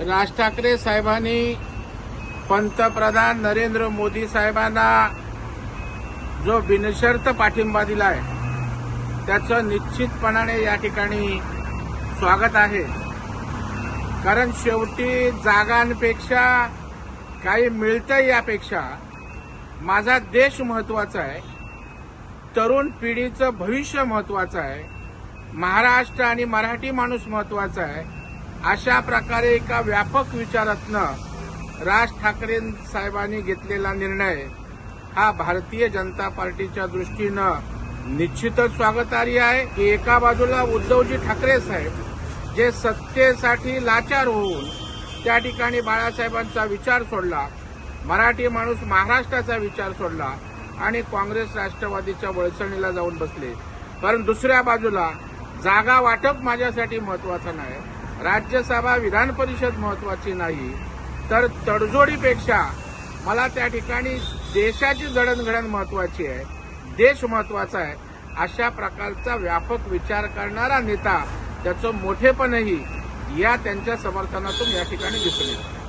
राज ठाकरे साहेबांनी पंतप्रधान नरेंद्र मोदी साहेबांना जो बिनशर्त पाठिंबा दिलाय त्याचं निश्चितपणाने या ठिकाणी स्वागत आहे. कारण शेवटी जागांपेक्षा काही मिळतं यापेक्षा माझा देश महत्त्वाचा आहे तरुण पिढीचं भविष्य महत्वाचं आहे महाराष्ट्र आणि मराठी माणूस महत्त्वाचा आहे अशा प्रकारे एका व्यापक विचारातनं राज ठाकरे साहेबांनी घेतलेला निर्णय हा भारतीय जनता पार्टीच्या दृष्टीनं निश्चितच स्वागतार्ह आहे. की एका बाजूला उद्धवजी ठाकरे साहेब जे सत्तेसाठी लाचार होऊन त्या ठिकाणी बाळासाहेबांचा विचार सोडला मराठी माणूस महाराष्ट्राचा विचार सोडला आणि काँग्रेस राष्ट्रवादीच्या वळसणीला जाऊन बसले. कारण दुसऱ्या बाजूला जागा वाटप माझ्यासाठी महत्वाचं नाही. राज्यसभा विधान परिषद महत्वाची नाही तर तडजोडीपेक्षा मला त्या ठिकाणी देशाची जडणघडण महत्वाची आहे देश महत्त्वाचा आहे अशा प्रकारचा व्यापक विचार करणारा नेता त्याचं मोठेपणही या त्यांच्या समर्थनातून या ठिकाणी दिसून येतं